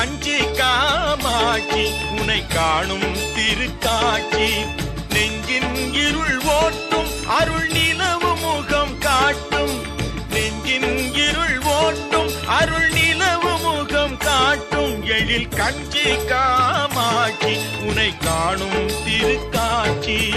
காஞ்சி காமாட்சி உனை காணும் திருக்காட்சி நெஞ்சின் இருள் ஓட்டும் அருள் நிலவு முகம் காட்டும். நெஞ்சின் இருள் ஓட்டும் அருள் நிலவு முகம் காட்டும். எழில் கஞ்சி காமாட்சி உனை காணும் திருக்காட்சி